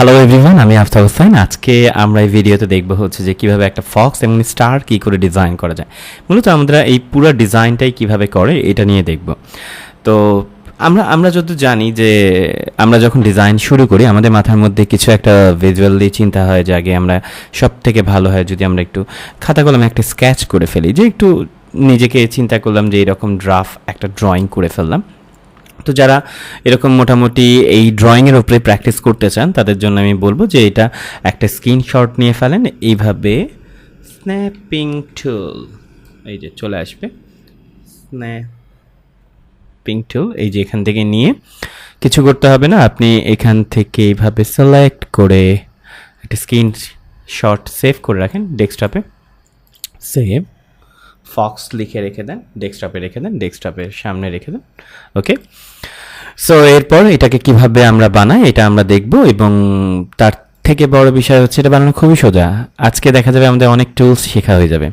Hello everyone আমি আফতাব হোসেন। আজকে আমরা এই ভিডিওতে দেখব হচ্ছে যে কীভাবে একটা ফক্স এবং স্টার কি করে ডিজাইন করা যায়। মূলত আমরা এই পুরো ডিজাইনটাই কীভাবে করে, এটা নিয়ে দেখব। তো আমরা আমরা যত জানি যে আমরা যখন ডিজাইন শুরু করি, আমাদের মাথার মধ্যে কিছু একটা ভিজুয়ালি চিন্তা হয় যে আগে আমরা সব থেকে ভালো হয় যদি আমরা একটু খাতা কলমে একটা স্কেচ করে ফেলি। যে একটু নিজেকে চিন্তা করলাম যে এরকম ড্রাফ একটা ড্রয়িং করে ফেললাম। তো যারা এরকম মোটামুটি এই ড্রয়িংয়ের উপরে প্র্যাকটিস করতে চান, তাদের জন্য আমি বলব যে এটা একটা স্ক্রিনশট নিয়ে ফেলেন। এইভাবে স্ন্যাপিং টুল এই যে চলে আসবে। স্ন্যাপিং টুল এই যে এখান থেকে নিয়ে কিছু করতে হবে না। আপনি এখান থেকে এইভাবে সিলেক্ট করে একটা স্ক্রিনশট সেভ করে রাখেন। ডেস্কটপে সেভ ফক্স লিখে রেখে দেন ডেস্কটপে রেখে দেন ডেস্কটপের সামনে রেখে দেন ওকে সো এরপর এটাকে কীভাবে আমরা বানাই, এটা আমরা দেখব এবং তার থেকে বড় বিষয় হচ্ছে এটা বানানো খুবই সোজা। আজকে দেখা যাবে আমাদের অনেক টুলস শেখা হয়ে যাবে।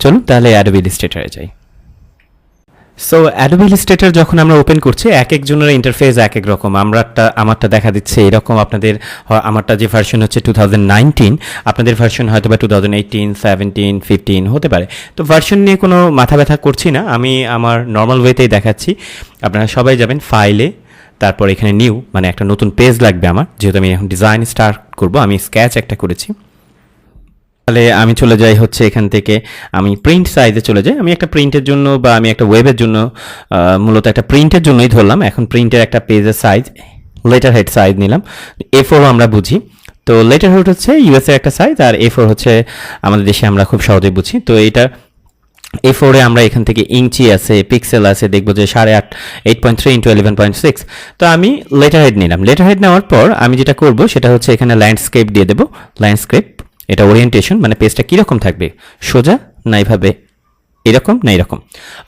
চলুন তাহলে অ্যাডোবি হয়ে যাই। সো অ্যাডোবি ইলাস্ট্রেটর যখন আমরা ওপেন করছি, এক একজনের ইন্টারফেস এক এক রকম। আমরাটা আমারটা দেখা দিচ্ছে এরকম আপনাদের আমারটা যে ভার্সন হচ্ছে টু আপনাদের ভার্সন হয়তো বা two thousand eighteen seventeen fifteen হতে পারে। তো ভার্সন নিয়ে কোনো মাথা ব্যথা করছি না। আমি আমার নর্মাল ওয়েতেই দেখাচ্ছি। আপনারা সবাই যাবেন ফাইলে তারপর এখানে নিউ মানে একটা নতুন পেজ লাগবে আমার। যেহেতু আমি এখন ডিজাইন স্টার্ট করব, আমি স্কেচ একটা করেছি। তাহলে আমি চলে যাই হচ্ছে এখান থেকে। আমি প্রিন্ট সাইজে চলে যাই। আমি একটা প্রিন্টের জন্য বা আমি একটা ওয়েবের জন্য মূলত একটা প্রিন্টের জন্যই ধরলাম। এখন প্রিন্টের একটা পেজের সাইজ লেটার হেড সাইজ নিলাম। এ ফোরও আমরা বুঝি। তো লেটার হেড হচ্ছে ইউএসএর একটা সাইজ আর এ ফোর হচ্ছে আমাদের দেশে আমরা খুব সহজেই বুঝি। তো এটা এ ফোরে আমরা এখান থেকে ইঞ্চি আছে পিক্সেল আছে, দেখব যে সাড়ে আট eight point three into eleven point six তো আমি লেটার হেড নিলাম। লেটার হেড নেওয়ার পর আমি যেটা করব, সেটা হচ্ছে এখানে ল্যান্ডস্কেপ দিয়ে দেবো। ল্যান্ডস্কেপ এটা ওরিয়েন্টেশন মানে পেজটা কীরকম থাকবে? সোজা না এইভাবে এরকম না এরকম?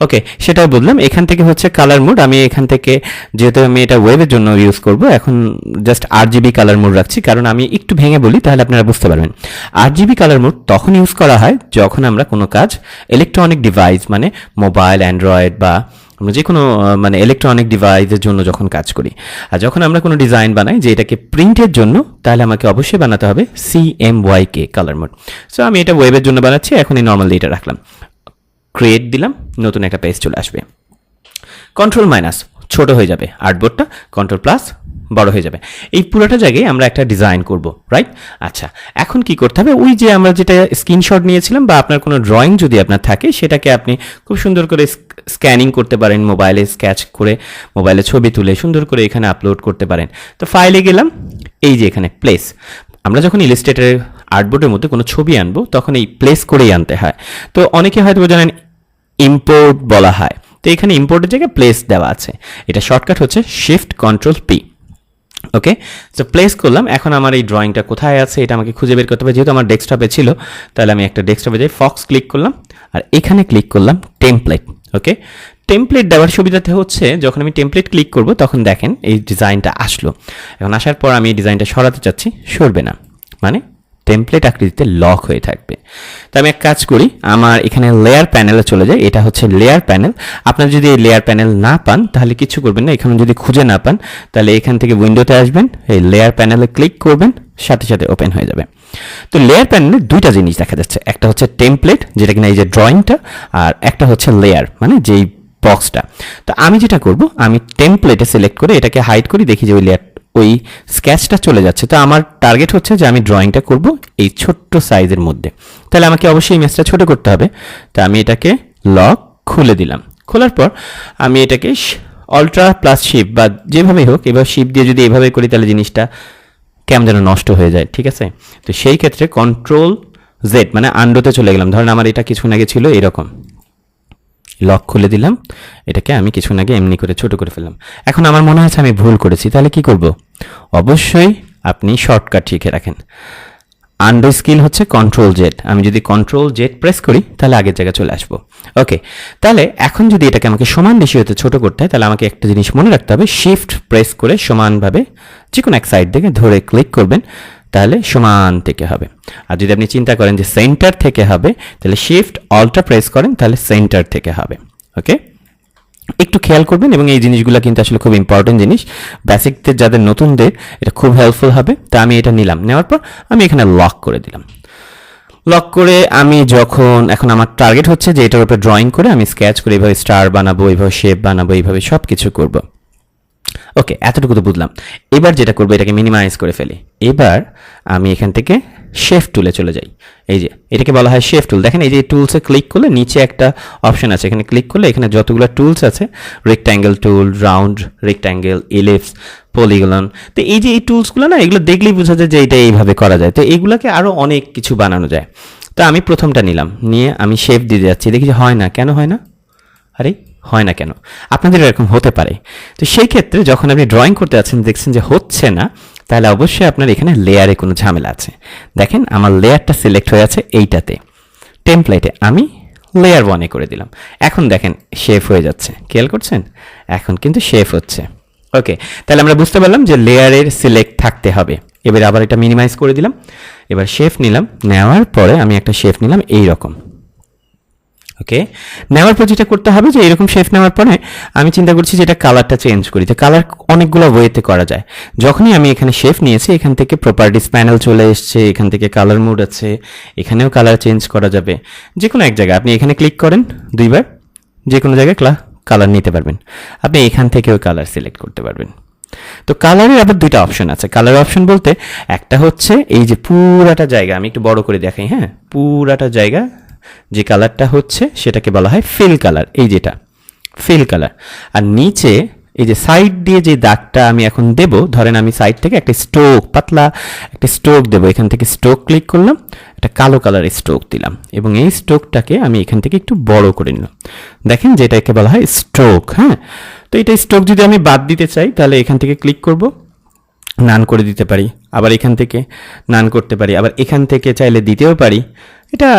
ওকে সেটাও বললাম। এখান থেকে হচ্ছে কালার মোড আমি এখান থেকে, যেহেতু আমি এটা ওয়েবের জন্য ইউজ করব, এখন জাস্ট আট জিবি কালার মোড রাখছি। কারণ আমি একটু ভেঙে বলি, তাহলে আপনারা বুঝতে পারবেন। আট জিবি কালার মোড তখন ইউজ করা হয় যখন আমরা কোনো কাজ ইলেকট্রনিক ডিভাইস মানে মোবাইল অ্যান্ড্রয়েড বা আমরা যে কোনো মানে ইলেকট্রনিক ডিভাইসের জন্য যখন কাজ করি, আর যখন আমরা কোনো ডিজাইন বানাই যে এটাকে প্রিন্টের জন্য, তাহলে আমাকে অবশ্যই বানাতে হবে C M Y K colour mode so আমি এটা ওয়েবের জন্য বানাচ্ছি এখনই এই নর্মালি এটা রাখলাম। ক্রিয়েট দিলাম, নতুন একটা পেজ চলে আসবে। কন্ট্রোল মাইনাস ছোট হয়ে যাবে আর্টবোর্ডটা কন্ট্রোল প্লাস বড় হয়ে যাবে। এই পুরোটা জায়গায় আমরা একটা ডিজাইন করব রাইট আচ্ছা এখন কি করতে হবে? ওই যে আমরা যেটা স্ক্রিনশট নিয়েছিলাম বা আপনার কোনো ড্রয়িং যদি আপনার থাকে, সেটাকে আপনি খুব সুন্দর করে স্ক্যানিং করতে পারেন মোবাইলে স্ক্যাচ করে মোবাইলে ছবি তুলে সুন্দর করে এখানে আপলোড করতে পারেন। তো ফাইলে গেলাম, এই যে এখানে প্লেস আমরা যখন ইলিস্ট্রেটারের আর্টবোর্ডের মধ্যে কোনো ছবি আনব, তখন এই প্লেস করেই আনতে হয়। তো অনেকে হয়তো জানেন ইম্পোর্ট বলা হয়। তো এখানে ইম্পোর্টের জায়গায় প্লেস দেওয়া আছে। এটা শর্টকাট হচ্ছে শিফট কন্ট্রোল পি ওকে তো প্লেস করলাম। এখন আমার এই ড্রয়িংটা কোথায় আছে এটা আমাকে খুঁজে বের করতে হবে। যেহেতু আমার ডেস্কটপে ছিল, তাহলে আমি একটা ডেস্কটপে যাই ফক্স ক্লিক করলাম। আর এখানে ক্লিক করলাম টেমপ্লেট ওকে টেমপ্লেট দেওয়ার সুবিধাতে হচ্ছে, যখন আমি টেমপ্লেট ক্লিক করব, তখন দেখেন এই ডিজাইনটা আসলো। এখন আসার পর আমি এই ডিজাইনটা সরাতে চাচ্ছি, সরবে না। মানে টেমপ্লেট আকৃতিতে লক হয়ে থাকবে। তো আমি এক কাজ করি, আমার এখানে লেয়ার প্যানেলে চলে যায় এটা হচ্ছে লেয়ার প্যানেল আপনার যদি এই লেয়ার প্যানেল না পান, তাহলে কিছু করবেন না, এখানে যদি খুঁজে না পান, তাহলে এখান থেকে উইন্ডোতে আসবেন, এই লেয়ার প্যানেলে ক্লিক করবেন, সাথে সাথে ওপেন হয়ে যাবে। তো লেয়ার প্যানেলে দুইটা জিনিস দেখা যাচ্ছে, একটা হচ্ছে টেমপ্লেট যেটা কিনা এই যে ড্রয়িংটা আর একটা হচ্ছে লেয়ার মানে যেই বক্সটা তো আমি যেটা করব, আমি টেমপ্লেটে সিলেক্ট করে এটাকে হাইড করি, দেখি যে ওই লেয়ার ওই স্কেচটা চলে যাচ্ছে। তো আমার টার্গেট হচ্ছে যে আমি ড্রয়িংটা করব এই ছোট্ট সাইজের মধ্যে। তাহলে আমাকে অবশ্যই ইমেজটা ছোট করতে হবে। তো আমি এটাকে লক খুলে দিলাম। খোলার পর আমি এটাকে অল্ট্রা প্লাস শিপ বা যেভাবেই হোক, এবার শিপ দিয়ে যদি এভাবে করি তাহলে জিনিসটা কেমন যেন নষ্ট হয়ে যায়, ঠিক আছে? তো সেই ক্ষেত্রে কন্ট্রোল জেড মানে আন্ডোতে চলে গেলাম। ধরেন আমার এটা কিছুক্ষণ আগে ছিল এরকম। লক খুলে দিলাম। এটাকে আমি কিছুক্ষণ আগে এমনি করে ছোট করে ফেললাম। এখন আমার মনে হচ্ছে আমি ভুল করেছি, তাহলে কি করব? অবশ্যই আপনি শর্টকাট শিখে রাখেন। আন্ডো স্কিল হচ্ছে কন্ট্রোল জেড আমি যদি কন্ট্রোল জেড প্রেস করি, তাহলে আগের জায়গায় চলে আসব। ওকে তাহলে এখন যদি এটাকে আমাকে সমান বেশি হতে ছোট করতে হয়, তাহলে আমাকে একটা জিনিস মনে রাখতে হবে শিফট প্রেস করে সমানভাবে যে কোনো এক সাইড থেকে ধরে ক্লিক করবেন। তাহলে সমান থেকে হবে। আর যদি আপনি চিন্তা করেন যে সেন্টার থেকে হবে, তাহলে শিফট অল্টা প্রেস করেন, তাহলে সেন্টার থেকে হবে। ওকে একটু খেয়াল করবেন এবং এই জিনিসগুলো কিন্তু আসলে খুব ইম্পর্টেন্ট জিনিস। বেসিকদের যাদের নতুনদের, এটা খুব হেল্পফুল হবে। তা আমি এটা নিলাম। নেওয়ার পর আমি এখানে লক করে দিলাম। লক করে আমি যখন, এখন আমার টার্গেট হচ্ছে যে এটার উপরে ড্রয়িং করে আমি স্কেচ করে এইভাবে স্টার বানাবো এইভাবে শেপ বানাবো এইভাবে সব কিছু করব। ওকে এতটুকু তো বুঝলাম। এবার যেটা করব, এটাকে মিনিমাইজ করে ফেলি। এবার আমি এখান থেকে শেফ টুলে চলে যাই। এই যে, এটাকে বলা হয় শেফ টুল দেখেন এই যে টুলসে ক্লিক করলে নিচে একটা অপশন আছে। এখানে ক্লিক করলে এখানে যতগুলো টুলস আছে rectangle tool round rectangle ellipse polygon তো এই যে এই টুলসগুলো না, এগুলো দেখলেই বোঝা যায় যে এটা এইভাবে করা যায়। তো এইগুলোকে আরও অনেক কিছু বানানো যায়। তো আমি প্রথমটা নিলাম। নিয়ে আমি শেপ দিতে যাচ্ছি। দেখি যে হয় না। কেন হয় না? আরে হয় না কেন? আপনাদের এরকম হতে পারে। তো সেই ক্ষেত্রে যখন আপনি ড্রয়িং করতে যাচ্ছেন, দেখছেন যে হচ্ছে না, তাহলে অবশ্যই আপনার এখানে লেয়ারে কোনো ঝামেলা আছে। দেখেন, আমার লেয়ারটা সিলেক্ট হয়ে আছে এইটাতে। টেমপ্লেটে আমি লেয়ার ওয়ানে করে দিলাম। এখন দেখেন শেফ হয়ে যাচ্ছে। খেয়াল করছেন? এখন কিন্তু শেফ হচ্ছে। ওকে তাহলে আমরা বুঝতে পারলাম যে লেয়ারের সিলেক্ট থাকতে হবে। এবার আবার এটা মিনিমাইজ করে দিলাম। এবার শেফ নিলাম। নেওয়ার পরে আমি একটা শেফ নিলাম এই রকম ওকে নেওয়ার পর যেটা করতে হবে যে এরকম শেফ নেওয়ার পরে আমি চিন্তা করছি যে এটা কালারটা চেঞ্জ করি। তো কালার অনেকগুলো ওয়েতে করা যায়। যখনই আমি এখানে শেফ নিয়েছি, এখান থেকে প্রপার্টিস প্যানেল চলে এসছে, এখান থেকে কালার মুড আছে, এখানেও কালার চেঞ্জ করা যাবে। যে কোনো এক জায়গায়। আপনি এখানে ক্লিক করেন দুইবার যে কোনো জায়গায় ক্লা কালার নিতে পারবেন। আপনি এখান থেকেও কালার সিলেক্ট করতে পারবেন। তো কালারের আবার দুইটা অপশন আছে। কালার অপশন বলতে একটা হচ্ছে এই যে পুরাটা জায়গা, আমি একটু বড় করে দেখাই হ্যাঁ? পুরাটা জায়গা যে কালারটা হচ্ছে সেটাকে বলা হয় ফিল কালার এই যেটা ফিল কালার আর নিচে এই যে সাইড দিয়ে যে দাগটা আমি এখন দেব, ধরেন আমি সাইড থেকে একটা স্ট্রোক পাতলা একটা স্ট্রোক দেবো, এখান থেকে স্ট্রোক ক্লিক করলাম, একটা কালো কালারের স্ট্রোক দিলাম, এবং এই স্ট্রোকটাকে আমি এখান থেকে একটু বড় করে নিলাম। দেখেন যেটাকে বলা হয় স্ট্রোক হ্যাঁ? তো এটা স্ট্রোক যদি আমি বাদ দিতে চাই, তাহলে এখান থেকে ক্লিক করব নান করে দিতে পারি, আবার এখান থেকে নান করতে পারি, আবার এখান থেকে চাইলে দিতেও পারি। এটা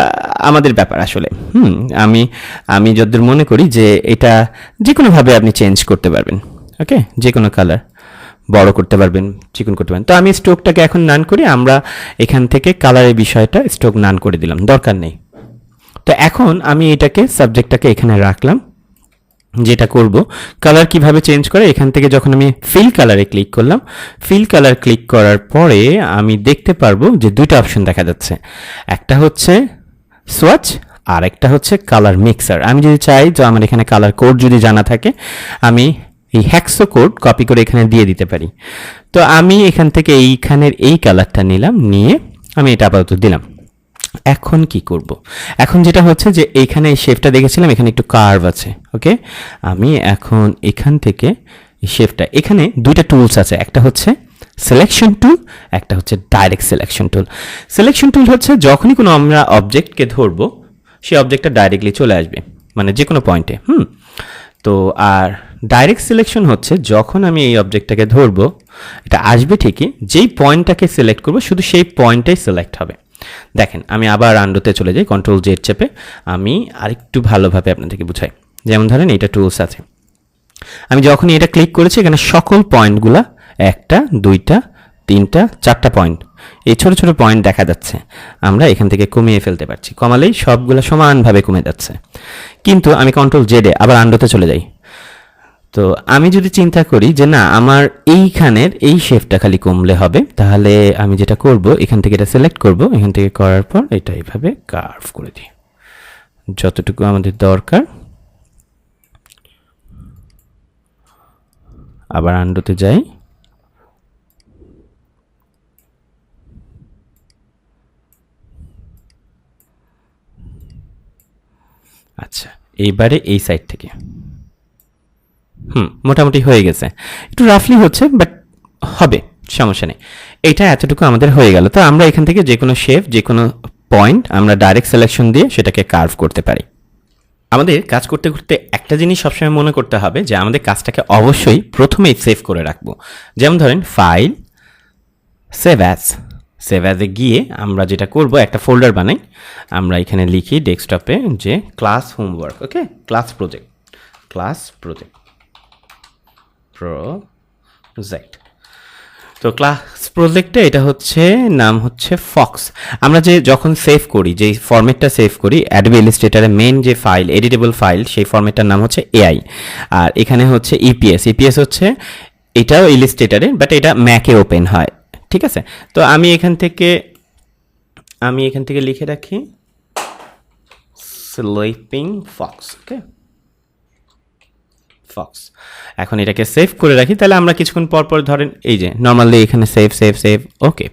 আমাদের ব্যাপার আসলে। হুম, আমি আমি যদ্দূর মনে করি যে এটা যে কোনোভাবে আপনি চেঞ্জ করতে পারবেন ওকে যে কোনো কালার বড় করতে পারবেন, চিকন করতে পারবেন। তো আমি স্টোকটাকে এখন নান করি আমরা এখান থেকে কালারের বিষয়টা স্টোক নান করে দিলাম, দরকার নেই। তো এখন আমি এটাকে সাবজেক্টটাকে এখানে রাখলাম। যেটা করব কালার কীভাবে চেঞ্জ করে, এখান থেকে যখন আমি ফিল কালারে ক্লিক করলাম ফিল কালার ক্লিক করার পরে আমি দেখতে পারব যে দুইটা অপশন দেখা যাচ্ছে। একটা হচ্ছে সোয়াচ আর একটা হচ্ছে কালার মিক্সার আমি যদি চাই যে আমার এখানে কালার কোড যদি জানা থাকে, আমি এই হ্যাক্সো কোড কপি করে এখানে দিয়ে দিতে পারি। তো আমি এখান থেকে এইখানের এই কালারটা নিলাম, নিয়ে আমি এটা আপাতত দিলাম। এখন কি করব? এখন যেটা হচ্ছে যে এইখানে এই শেফটা দেখেছিলাম, এখানে একটু কার্ভ আছে ওকে আমি এখন এখান থেকে এই শেফটা এখানে দুইটা টুলস আছে, একটা হচ্ছে সিলেকশন টুল একটা হচ্ছে direct selection tool selection tool হচ্ছে যখনই কোনো আমরা অবজেক্টকে ধরবো সেই অবজেক্টটা ডাইরেক্টলি চলে আসবে মানে যে কোনো পয়েন্টে হুম? তো আর ডাইরেক্ট সিলেকশন হচ্ছে যখন আমি এই অবজেক্টটাকে ধরবো, এটা আসবে ঠিকই, যেই পয়েন্টটাকে সিলেক্ট করব, শুধু সেই পয়েন্টটাই সিলেক্ট হবে। দেখেন, আমি আবার আন্ডোতে চলে যাই কন্ট্রোল জেড চেপে আমি আরেকটু ভালোভাবে আপনাদেরকে বুঝাই। যেমন ধরেন এটা টুলস আছে। আমি যখনই এটা ক্লিক করেছি, এখানে সকল পয়েন্টগুলা একটা, দুইটা, তিনটা, চারটা পয়েন্ট এই ছোট ছোট পয়েন্ট দেখা যাচ্ছে। আমরা এখান থেকে কমিয়ে ফেলতে পারছি। কমালেই সবগুলো সমানভাবে কমে যাচ্ছে। কিন্তু আমি কন্ট্রোল জেডে আবার আন্ডোতে চলে যাই। তো আমি যদি চিন্তা করি যে না, আমার এইখানের এই শেপটা খালি কমলে হবে, তাহলে আমি যেটা করব, এখান থেকে এটা সিলেক্ট করব, এখান থেকে করার পর এটা এইভাবে কার্ভ করে দিই। যতটুকু আমাদের দরকার। আবার আন্ডোতে যাই। আচ্ছা এইবারে এই সাইড থেকে। হুম, মোটামুটি হয়ে গেছে। একটু রাফলি হচ্ছে বাট হবে, সমস্যা নেই। এটা এতটুকু আমাদের হয়ে গেল। তো আমরা এখান থেকে যে কোনো শেপ যে কোনো পয়েন্ট আমরা ডাইরেক্ট সিলেকশন দিয়ে সেটাকে কার্ভ করতে পারি। আমাদের কাজ করতে করতে একটা জিনিস সবসময় মনে করতে হবে যে আমাদের কাজটাকে অবশ্যই প্রথমেই সেভ করে রাখব। যেমন ধরেন ফাইল সেভ অ্যাজ সেভ অ্যাজে গিয়ে আমরা যেটা করব, একটা ফোল্ডার বানাই। আমরা এখানে লিখি ডেস্কটপে যে class homework okay class project class project project তো ক্লাস প্রজেক্টে এটা হচ্ছে, নাম হচ্ছে ফক্স আমরা যে যখন সেভ করি যে ফরম্যাটটা সেভ করি অ্যাডবি ইলিস্ট্রেটারের মেন যে ফাইল এডিটেবল ফাইল সেই ফরম্যাটটার নাম হচ্ছে এআই আর এখানে হচ্ছে E ইপিএস ইপিএস হচ্ছে, এটাও ইলিস্ট্রেটারে বাট এটা ম্যাকে ওপেন হয়। ঠিক আছে? তো আমি এখান থেকে, আমি এখান থেকে লিখে রাখি স্লিপিং ফক্স ওকে ফক্স এখন এটাকে সেভ করে রাখি, তাহলে আমরা কিছুক্ষণ পর পর ধরেন এই যে নর্মালি এখানে সেভ সেভ সেভ ওকে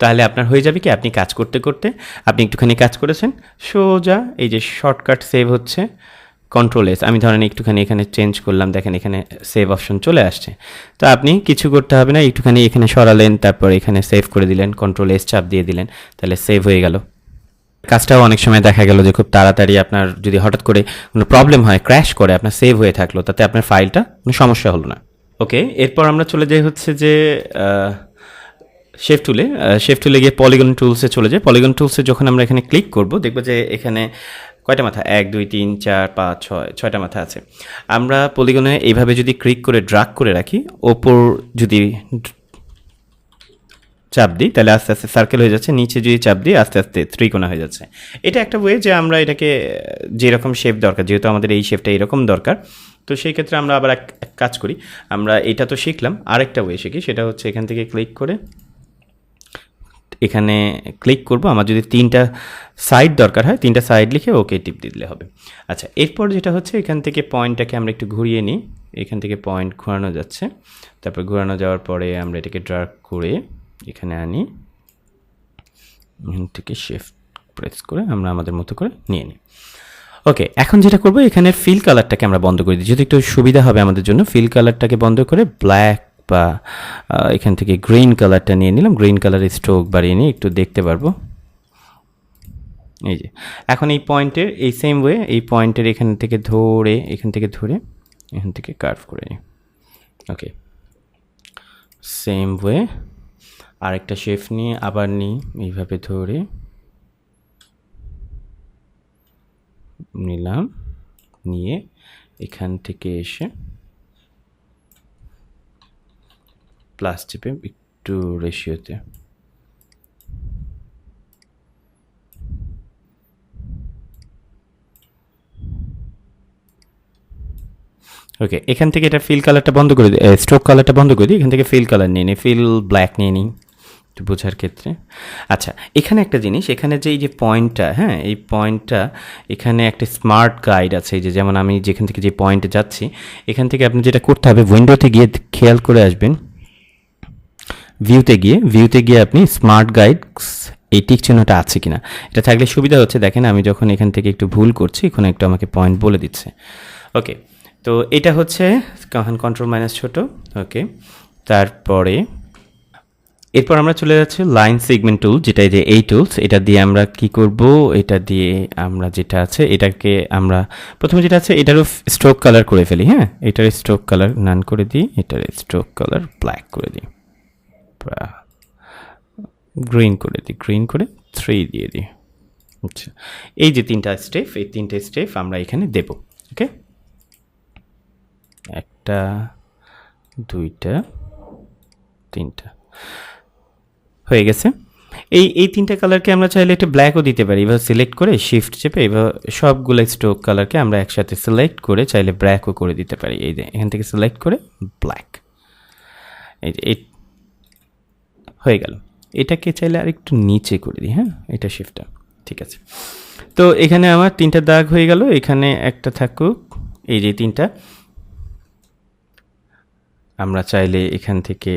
তাহলে আপনার হয়ে যাবে কি, আপনি কাজ করতে করতে আপনি একটুখানি কাজ করেছেন, সোজা এই যে শর্টকাট সেভ হচ্ছে কন্ট্রোল এস আমি ধরেন একটুখানি এখানে চেঞ্জ করলাম, দেখেন এখানে সেভ অপশন চলে আসছে। তো আপনি কিছু করতে হবে না, একটুখানি এখানে সরালেন, তারপর এখানে সেভ করে দিলেন কন্ট্রোল এস চাপ দিয়ে দিলেন, তাহলে সেভ হয়ে গেল। কাজটাও অনেক সময় দেখা গেল যে খুব তাড়াতাড়ি আপনার যদি হঠাৎ করে কোনো প্রবলেম হয় ক্র্যাশ করে, আপনার সেভ হয়ে থাকল, তাতে আপনার ফাইলটা কোনো সমস্যা হলো না। ওকে এরপর আমরা চলে যাই হচ্ছে যে শেফ টুলে শেফ টুলে গিয়ে পলিগন টুলসে চলে যাই। পলিগন টুলসে যখন আমরা এখানে ক্লিক করব, দেখব যে এখানে কয়টা মাথা? এক, দুই, তিন, চার, পাঁচ, ছয়, ছয়টা মাথা আছে। আমরা পলিগনে এইভাবে যদি ক্লিক করে ড্রাগ করে রাখি, ওপর যদি চাপ দিই, তাহলে আস্তে আস্তে সার্কেল হয়ে যাচ্ছে, নিচে যদি চাপ দিই, আস্তে আস্তে ত্রিকোণা হয়ে যাচ্ছে। এটা একটা ওয়ে যে আমরা এটাকে, যেরকম শেপ দরকার, যেহেতু আমাদের এই শেপটা এরকম দরকার, তো সেই ক্ষেত্রে আমরা আবার এক কাজ করি। আমরা এটা তো শিখলাম, আরেকটা ওয়ে শিখি, সেটা হচ্ছে এখান থেকে ক্লিক করে, এখানে ক্লিক করব। আমার যদি তিনটা সাইড দরকার হয়, তিনটা সাইড লিখে ওকে টিপ দিলে হবে। আচ্ছা এরপর যেটা হচ্ছে, এখান থেকে পয়েন্টটাকে আমরা একটু ঘুরিয়ে নিই। এখান থেকে পয়েন্ট ঘোরানো যাচ্ছে। তারপর ঘোরানো যাওয়ার পরে আমরা এটাকে ড্রাগ করে এখানে আনি। এখান থেকে শিফট প্রেস করে আমরা আমাদের মতো করে নিয়ে নিই। ওকে এখন যেটা করব, এখানের ফিল কালারটাকে আমরা বন্ধ করে দিই। যদি একটু সুবিধা হবে আমাদের জন্য ফিল কালারটাকে বন্ধ করে ব্ল্যাক বা এখান থেকে গ্রিন কালারটা নিয়ে নিলাম। গ্রিন কালারের স্ট্রোক বাড়িয়ে নিয়ে একটু দেখতে পারব। এই যে, এখন এই পয়েন্টের, এই সেম ওয়ে এই পয়েন্টের এখান থেকে ধরে, এখান থেকে ধরে, এখান থেকে কার্ভ করে নিই। ওকে সেম ওয়ে আরেকটা শেফ নিয়ে আবার নিই, এইভাবে ধরে নিলাম, নিয়ে এখান থেকে এসে প্লাস চেপে একটু রেশিওতে ওকে এখান থেকে এটা ফিল কালারটা বন্ধ করে দিই স্ট্রোক কালারটা বন্ধ করে দিই এখান থেকে ফিল কালার নিয়ে নিই ফিল ব্ল্যাক নিয়ে নিই। একটু বোঝার ক্ষেত্রে। আচ্ছা এখানে একটা জিনিস, এখানে যে এই যে পয়েন্টটা হ্যাঁ এই পয়েন্টটা, এখানে একটা স্মার্ট গাইড আছে যে যেমন আমি যেখান থেকে যে পয়েন্টে যাচ্ছি, এখান থেকে আপনি যেটা করতে হবে উইন্ডোতে গিয়ে খেয়াল করে আসবেন। ভিউতে গিয়ে ভিউতে গিয়ে আপনি স্মার্ট গাইড এই টিক চিহ্নটা আছে কিনা। এটা থাকলে সুবিধা হচ্ছে, দেখেন আমি যখন এখান থেকে একটু ভুল করছি, এখানে একটু আমাকে পয়েন্ট বলে দিচ্ছে। ওকে তো এটা হচ্ছে কন্ট্রোল মাইনাস ছোট ওকে তারপরে এরপর আমরা চলে যাচ্ছি লাইন সেগমেন্ট টুল যেটা যে এই টুলস এটা দিয়ে আমরা কি করব? এটা দিয়ে আমরা যেটা আছে, এটাকে আমরা প্রথমে যেটা আছে, এটারও স্ট্রোক কালার করে ফেলি হ্যাঁ? এটার স্ট্রোক কালার নান করে দিই, এটার স্ট্রোক কালার ব্ল্যাক করে দিই। গ্রিন করে দিই গ্রিন করে থ্রি দিয়ে দিই। আচ্ছা এই যে তিনটা স্টেপ এই তিনটে স্টেপ আমরা এখানে দেব ওকে একটা, দুইটা, তিনটা। হয়ে গেছে। এই এই তিনটা কালারকে আমরা চাইলে একটা ব্ল্যাকও দিতে পারি। এবার সিলেক্ট করে শিফট চেপে এবার সবগুলো স্ট্রোক কালারকে আমরা একসাথে সিলেক্ট করে চাইলে ব্ল্যাকও করে দিতে পারি। এই যে, এখান থেকে সিলেক্ট করে ব্ল্যাক এই যে হয়ে গেল। এটাকে চাইলে আর একটু নিচে করে দিই হ্যাঁ? এটা শিফটটা ঠিক আছে। তো এখানে আমার তিনটা দাগ হয়ে গেল। এখানে একটা থাকুক। এই যে তিনটা। আমরা চাইলে এখান থেকে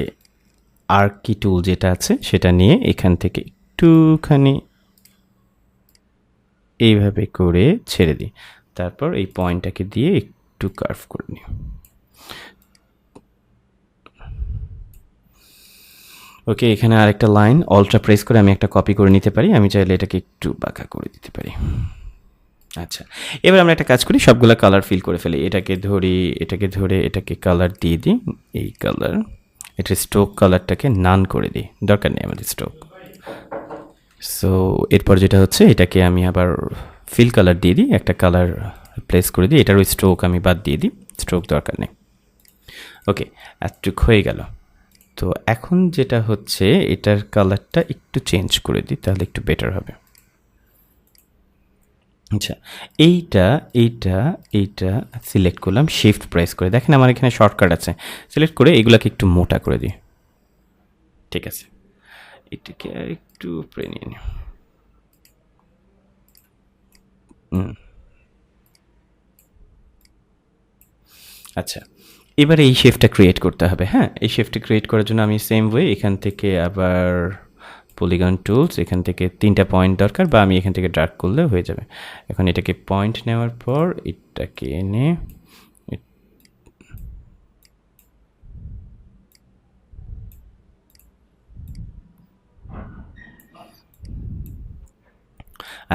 আর কি টুল যেটা আছে সেটা নিয়ে এখান থেকে একটুখানি এইভাবে করে ছেড়ে দিই। তারপর এই পয়েন্টটাকে দিয়ে একটু কার্ভ করে নিই। ওকে এখানে আরেকটা লাইন অল্ট্রা প্রেস করে আমি একটা কপি করে নিতে পারি। আমি চাইলে এটাকে একটু বাঁকা করে দিতে পারি। আচ্ছা এবার আমরা একটা কাজ করি, সবগুলো কালার ফিল করে ফেলি। এটাকে ধরি, এটাকে ধরে, এটাকে কালার দিয়ে দিই। এই কালার এটা স্ট্রোক কালারটাকে নান করে দিই। দরকার নেই আমাদের স্ট্রোক সো এরপর যেটা হচ্ছে, এটাকে আমি আবার ফিল কালার দিয়ে দিই, একটা কালার প্লেস করে দিই এটারও স্ট্রোক আমি বাদ দিয়ে দিই স্ট্রোক দরকার নেই। ওকে এতটুক হয়ে গেল। তো এখন যেটা হচ্ছে, এটার কালারটা একটু চেঞ্জ করে দিই, তাহলে একটু চেঞ্জ করে দিই তাহলে একটু বেটার হবে। আচ্ছা এইটা এইটা এইটা সিলেক্ট করলাম শিফট প্রেস করে। দেখেন আমার এখানে শর্টকাট আছে। সিলেক্ট করে এগুলাকে একটু মোটা করে দিই। ঠিক আছে। এটাকে আর একটু উপরে নিয়ে নিই। আচ্ছা এবারে এই শেফটা ক্রিয়েট করতে হবে হ্যাঁ? এই শেফটা ক্রিয়েট করার জন্য আমি সেম ওয়ে এখান থেকে আবার পলিগন টুলস এখান থেকে তিনটা পয়েন্ট দরকার, বা আমি এখান থেকে ড্রাগ করলে হয়ে যাবে। এখন এটাকে পয়েন্ট নেওয়ার পর এটাকে এনে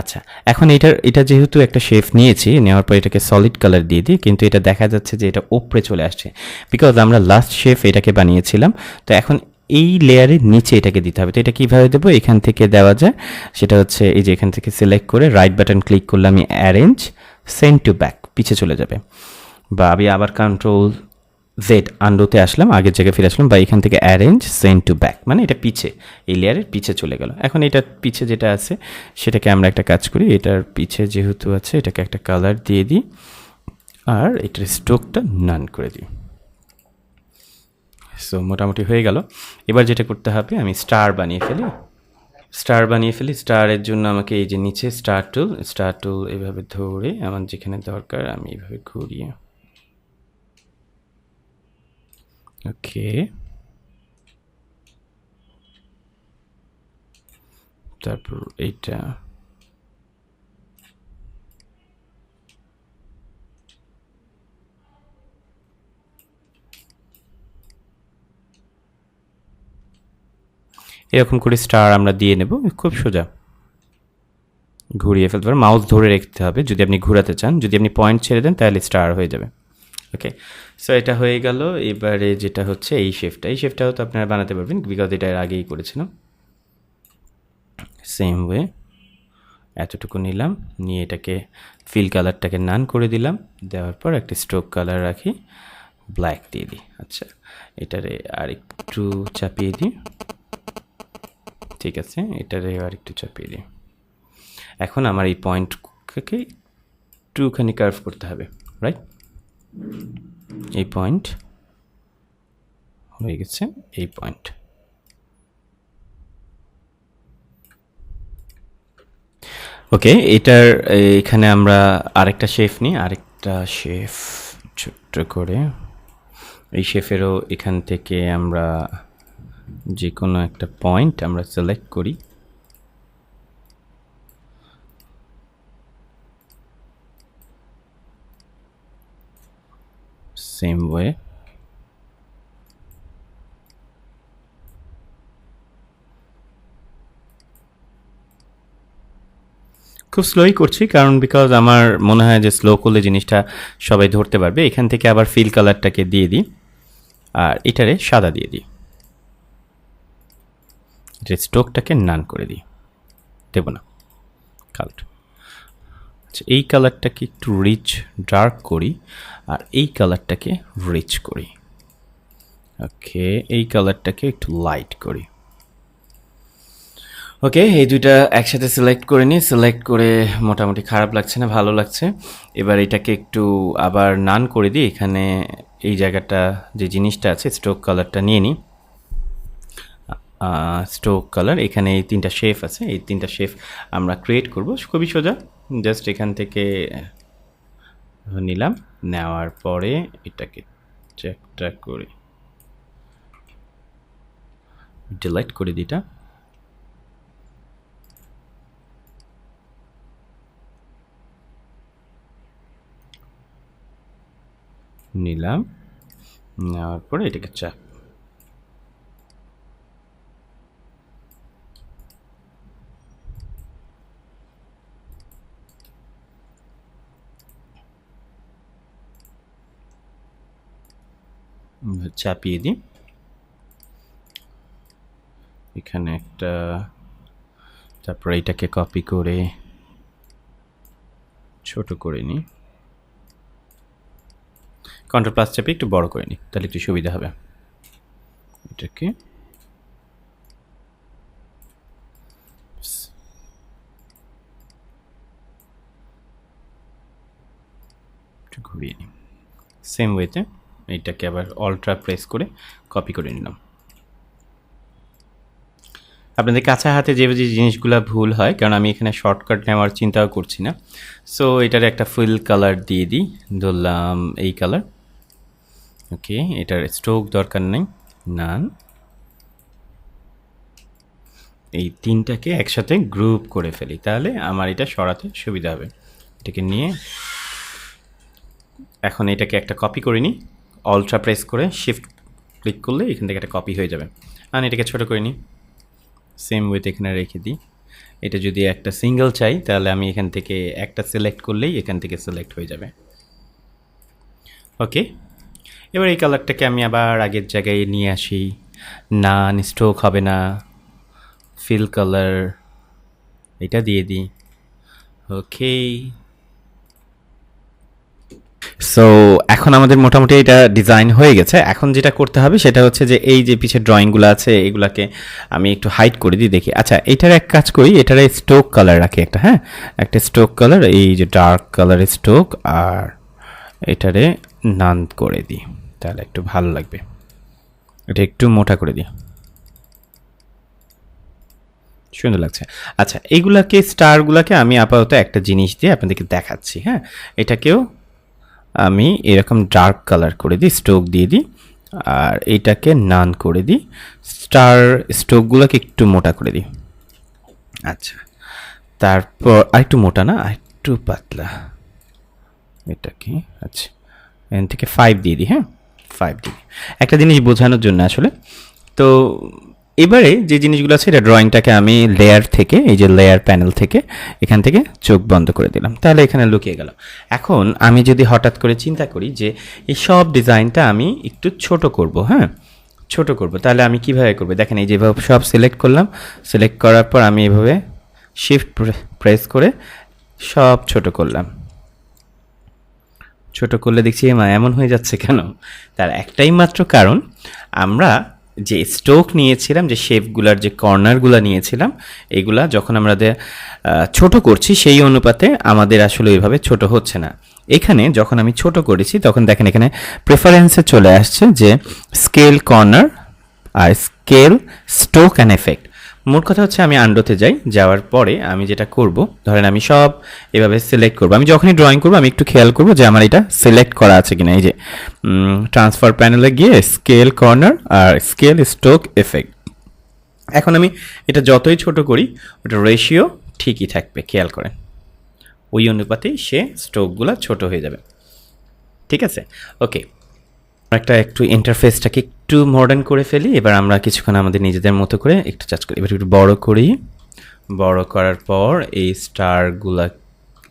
আচ্ছা এখন এটার, এটা যেহেতু একটা শেফ নিয়েছি, নেওয়ার পর এটাকে সলিড কালার দিয়ে দিই, কিন্তু এটা দেখা যাচ্ছে যে এটা ওপরে চলে আসছে। বিকজ আমরা লাস্ট শেফ এটাকে বানিয়েছিলাম, তো এখন এই লেয়ারের নিচে এটাকে দিতে হবে। তো এটা কীভাবে দেবো? এখান থেকে দেওয়া যায়। সেটা হচ্ছে এই যে এখান থেকে সিলেক্ট করে রাইট বাটন ক্লিক করলে আমি অ্যারেঞ্জ সেন্ড টু ব্যাক পিছে চলে যাবে। বা আমি আবার কন্ট্রোল জেড আন্ডোতে আসলাম, আগের জায়গায় ফিরে আসলাম, বা এখান থেকে অ্যারেঞ্জ সেন্ড টু ব্যাক মানে এটা পিছে, এই লেয়ারের পিছে চলে গেল। এখন এটার পিছে যেটা আছে, সেটাকে আমরা একটা কাজ করি, এটার পিছে যেহেতু আছে, এটাকে একটা কালার দিয়ে দিই, আর এটার স্ট্রোকটা নান করে দিই। সো মোটামুটি হয়ে গেল। এবার যেটা করতে হবে, আমি স্টার বানিয়ে ফেলি। স্টার বানিয়ে ফেলি। স্টারের জন্য আমাকে এই যে নিচে স্টার টুল স্টার টুল এভাবে ধরে আমার যেখানে দরকার আমি এভাবে ঘুরিয়ে ওকে তারপর এইটা এরকম করে স্টার আমরা দিয়ে নেব, খুব সোজা। ঘুরিয়ে ফেলতে পারেন। মাউস ধরে রাখতে হবে, যদি আপনি ঘোরাতে চান। যদি আপনি পয়েন্ট ছেড়ে দেন, তাহলে স্টার হয়ে যাবে। ওকে সো এটা হয়ে গেল। এবারে যেটা হচ্ছে, এই শেফটা এই শেফটাও তো আপনারা বানাতে পারবেন বিকজ এটা এর আগেই করেছিলাম। সেম ওয়ে এতটুকু নিলাম। নিয়ে এটাকে ফিল কালারটাকে নান করে দিলাম। দেওয়ার পর একটা স্ট্রোক কালার রাখি। ব্ল্যাক দিয়ে দিই। আচ্ছা এটারে আর একটু চাপিয়ে দিই। ঠিক আছে, এটারে আর একটু চাপিয়ে দিই। এখন আমার এই পয়েন্টকে একটুখানি কার্ভ করতে হবে রাইট এই পয়েন্ট হয়ে গেছে এই পয়েন্ট ওকে এটার এখানে আমরা আরেকটা শেফ নিই, আরেকটা শেফ ছোট্ট করে। এই শেফেরও এখান থেকে আমরা যে কোনো একটা পয়েন্ট আমরা সিলেক্ট করি। same way খুব স্লোই করছি কারণ বিকজ আমার মনে হয় যে স্লো করলে জিনিসটা সবাই ধরতে পারবে। এখান থেকে আবার ফিল কালারটাকে দিয়ে দিই। আর এটারে সাদা দিয়ে দিই। এটা স্টোকটাকে নান করে দিই। দেব না। কালার আচ্ছা এই কালারটাকে একটু রিচ ডার্ক করি আর এই কালারটাকে রিচ করি। ওকে এই কালারটাকে একটু লাইট করি। ওকে এই দুইটা একসাথে সিলেক্ট করে নিই। সিলেক্ট করে মোটামুটি খারাপ লাগছে না, ভালো লাগছে। এবার এটাকে একটু আবার নান করে দিই। এখানে এই জায়গাটা যে জিনিসটা আছে স্ট্রোক কালারটা নিয়ে নিই। স্ট্রোক কালার এখানে এই তিনটা শেফ আছে, এই তিনটা শেফ আমরা ক্রিয়েট করব। খুবই সোজা জাস্ট এখান থেকে নিলাম, নেওয়ার পরে এটাকে চেকটা করি। ডিলাইট করে দিটা নিলাম, নেওয়ার পরে এটাকে চাপ চাপিয়ে দিই। এখানে একটা, তারপর এটাকে কপি করে ছোট করে নিই। কন্ট্রোল প্লাস চাপে একটু বড় করে নিই, তাহলে একটু সুবিধা হবে। এটাকে ঘুরিয়ে নিই। সেম ওয়েতে এইটাকে আবার অল্ট্রা প্রেস করে কপি করে নিলাম। আপনাদের কাছে হাতে যে যে জিনিসগুলো ভুল হয়, কারণ আমি এখানে শর্টকাট নেওয়ার চিন্তাও করছি না। সো এটার একটা ফুল কালার দিয়ে দিই, ধরলাম এই কালার ওকে এটার স্ট্রোক দরকার নেই নান এই তিনটাকে একসাথে গ্রুপ করে ফেলি, তাহলে আমার এটা সরাতে সুবিধা হবে। এটাকে নিয়ে, এখন এটাকে একটা কপি করে নিই। অল্ট্রা প্রেস করে শিফট ক্লিক করলে এখান থেকে একটা কপি হয়ে যাবে। আর এটাকে ছোটো করে নিই। সেম ওয়েতে এখানে রেখে দিই। এটা যদি একটা সিঙ্গেল চাই, তাহলে আমি এখান থেকে একটা সিলেক্ট করলেই এখান থেকে সিলেক্ট হয়ে যাবে। ওকে এবার এই কালারটাকে আমি আবার আগের জায়গায় নিয়ে আসি। না স্ট্রোক হবে না। ফিল কালার এটা দিয়ে দিই। ওকে সো এখন আমাদের মোটামুটি এটা ডিজাইন হয়ে গেছে। এখন যেটা করতে হবে সেটা হচ্ছে যে এই যে পিছের ড্রয়িংগুলো আছে, এগুলাকে আমি একটু হাইড করে দিই, দেখি। আচ্ছা এটার এক কাজ করি, এটার স্টোক কালার রাখি একটা হ্যাঁ? একটা স্টোক কালার এই যে ডার্ক কালারের স্টোক আর এটারে নান করে দিই। তাহলে একটু ভালো লাগবে। এটা একটু মোটা করে দিই। সুন্দর লাগছে। আচ্ছা এইগুলাকে স্টারগুলোকে আমি আপাতত একটা জিনিস দিয়ে আপনাদেরকে দেখাচ্ছি হ্যাঁ? এটাকেও আমি এরকম ডার্ক কালার করে দিই স্টোক দিয়ে দিই আর এইটাকে নান করে দিই স্টার স্টোকগুলোকে একটু মোটা করে দিই। আচ্ছা। তারপর আরেকটু মোটা না আরেকটু পাতলা। এটা কি আচ্ছা। এখান থেকে ফাইভ দিয়ে দিই হ্যাঁ? ফাইভ দিয়ে দিই। একটা জিনিস বোঝানোর জন্য আসলে তো এবারে যে জিনিসগুলো আছে, এটা ড্রয়িংটাকে আমি লেয়ার থেকে, এই যে লেয়ার প্যানেল থেকে, এখান থেকে চোখ বন্ধ করে দিলাম। তাহলে এখানে লুকিয়ে গেল। এখন আমি যদি হঠাৎ করে চিন্তা করি যে, এই সব ডিজাইনটা আমি একটু ছোট করব হ্যাঁ? ছোট করব। তাহলে আমি কীভাবে করব? দেখেন, এই যেভাবে সব সিলেক্ট করলাম। সিলেক্ট করার পর আমি এভাবে শিফট প্রেস করে সব ছোট করলাম। ছোট করলে দেখছি এমন হয়ে যাচ্ছে কেন? তার একটাই মাত্র কারণ, আমরা যে স্টোক নিয়েছিলাম, যে শেপগুলার যে কর্নারগুলো নিয়েছিলাম, এগুলা যখন আমরা ছোট করছি, সেই অনুপাতে আমাদের আসলে ওইভাবে ছোট হচ্ছে না। এখানে যখন আমি ছোট করেছি, তখন দেখেন এখানে প্রেফারেন্সে চলে আসছে যে স্কেল কর্নার আর স্কেল স্টোক অ্যান্ড এফেক্ট মোট কথা হচ্ছে আমি আন্ডোতে যাই, যাওয়ার পরে আমি যেটা করব, ধরেন আমি সব এভাবে সিলেক্ট করব। আমি যখনই ড্রয়িং করব, আমি একটু খেয়াল করব যে আমার এটা সিলেক্ট করা আছে কিনা। এই যে ট্রান্সফার প্যানেলে গিয়ে স্কেল কর্নার আর স্কেল স্টোক এফেক্ট এখন আমি এটা যতই ছোট করি ওটা রেশিও ঠিকই থাকবে, খেয়াল করেন। ওই অনুপাতেই সে স্টোকগুলো ছোট হয়ে যাবে। ঠিক আছে? ওকে একটা একটু ইন্টারফেসটাকে একটু মডার্ন করে ফেলি, এবার আমরা কিছুক্ষণ আমাদের নিজেদের মতো করে একটু চার্জ করি। এবার একটু বড় করি। বড় করার পর এই স্টারগুলা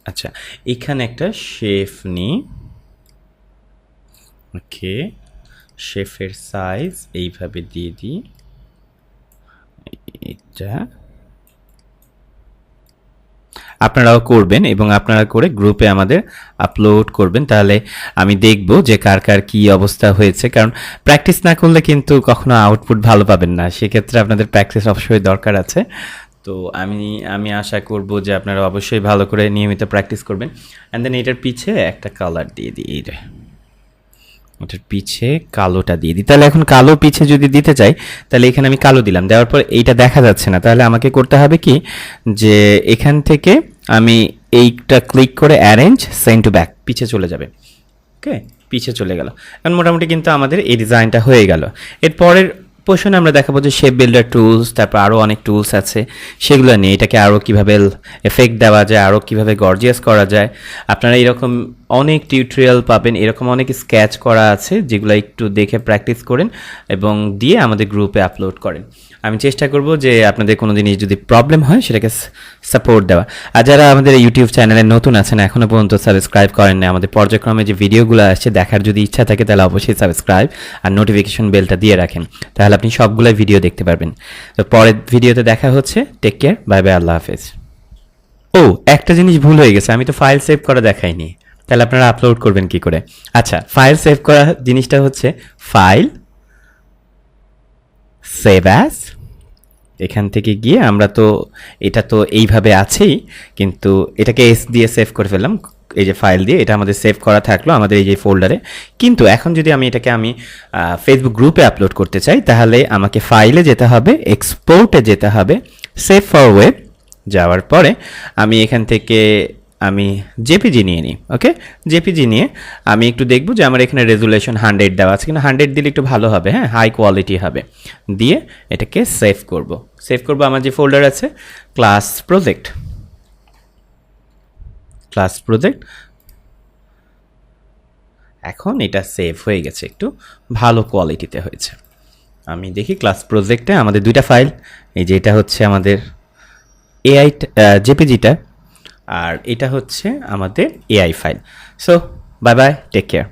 আচ্ছা এখানে একটা শেফ নিই। ওকে শেফের সাইজ এইভাবে দিয়ে দিই। এটা আপনারাও করবেন এবং আপনারা করে গ্রুপে আমাদের আপলোড করবেন। তাহলে আমি দেখব যে কার কার কি অবস্থা হয়েছে। কারণ প্র্যাকটিস না করলে কিন্তু কখনো আউটপুট ভালো পাবেন না। সেক্ষেত্রে আপনাদের প্র্যাকটিস অবশ্যই দরকার আছে। তো আমি আমি আশা করব যে আপনারা অবশ্যই ভালো করে নিয়মিত প্র্যাকটিস করবেন। অ্যান্ড দেন এটার পিছে একটা কালার দিয়ে দিই এইটা ওটার পিছে কালোটা দিয়ে দিই। তাহলে এখন কালো পিছে যদি দিতে চাই, তাহলে এখানে আমি কালো দিলাম। দেওয়ার পর এইটা দেখা যাচ্ছে না। তাহলে আমাকে করতে হবে কি? যে এখান থেকে আমি এইটা ক্লিক করে অ্যারেঞ্জ সেন্ড টু ব্যাক পিছে চলে যাবে। ওকে পিছে চলে গেল। এখন মোটামুটি কিন্তু আমাদের এই ডিজাইনটা হয়ে গেল। এরপরের পোর্শনে আমরা দেখাবো যে শেপ বিল্ডার টুলস তারপর আরও অনেক টুলস আছে। সেগুলো নিয়ে এটাকে আরও কীভাবে এফেক্ট দেওয়া যায় আরও কীভাবে গর্জিয়াস করা যায়। আপনারা এরকম অনেক টিউটোরিয়াল পাবেন, এরকম অনেক স্কেচ করা আছে, যেগুলো একটু দেখে প্র্যাকটিস করেন এবং দিয়ে আমাদের গ্রুপে আপলোড করেন। আমি চেষ্টা করব যে আপনাদের কোনো জিনিস যদি প্রবলেম হয় সেটাকে সাপোর্ট দেওয়া। আর যারা আমাদের ইউটিউব চ্যানেলে নতুন আছেন এখনও পর্যন্ত সাবস্ক্রাইব করেন না আমাদের পর্যায়ক্রমে যে ভিডিওগুলো আসছে দেখার যদি ইচ্ছা থাকে, তাহলে অবশ্যই সাবস্ক্রাইব আর নোটিফিকেশন বেলটা দিয়ে রাখেন। তাহলে আপনি সবগুলো ভিডিও দেখতে পারবেন। তো পরের ভিডিওতে দেখা হচ্ছে। টেক কেয়ার বাই বাই আল্লাহ হাফেজ। ও, একটা জিনিস ভুল হয়ে গেছে, আমি তো ফাইল সেভ করা দেখাইনি। তাহলে আপনারা আপলোড করবেন কি করে? আচ্ছা ফাইল সেভ করা জিনিসটা হচ্ছে ফাইল সেভ অ্যাজ এখান থেকে গিয়ে আমরা তো, এটা তো এইভাবে আছেই, কিন্তু এটাকে এস দিয়ে সেভ করে ফেললাম, এই যে ফাইল দিয়ে, এটা আমাদের সেভ করা থাকল আমাদের এই যে ফোল্ডারে কিন্তু এখন যদি আমি এটাকে আমি ফেসবুক গ্রুপে আপলোড করতে চাই, তাহলে আমাকে ফাইলে যেতে হবে এক্সপোর্টে যেতে হবে সেভ ফর ওয়েব যাওয়ার পরে আমি এখান থেকে আমি জেপিজি নিয়ে নিই ওকে জেপিজি নিয়ে আমি একটু দেখব যে আমার এখানে রেজুলেশন হান্ড্রেড দেওয়া আছে কিন্তু হান্ড্রেড দিলে একটু ভালো হবে হ্যাঁ? হাই কোয়ালিটি হবে। দিয়ে এটাকে সেভ করব। সেভ করব আমার যে ফোল্ডার আছে ক্লাস প্রজেক্ট ক্লাস প্রজেক্ট এখন এটা সেভ হয়ে গেছে একটু। ভালো কোয়ালিটিতে হয়েছে। আমি দেখি ক্লাস প্রজেক্টে আমাদের দুইটা ফাইল এই যে এটা হচ্ছে আমাদের এআই জেপিজিটা আর এটা হচ্ছে আমাদের AI file so bye bye take care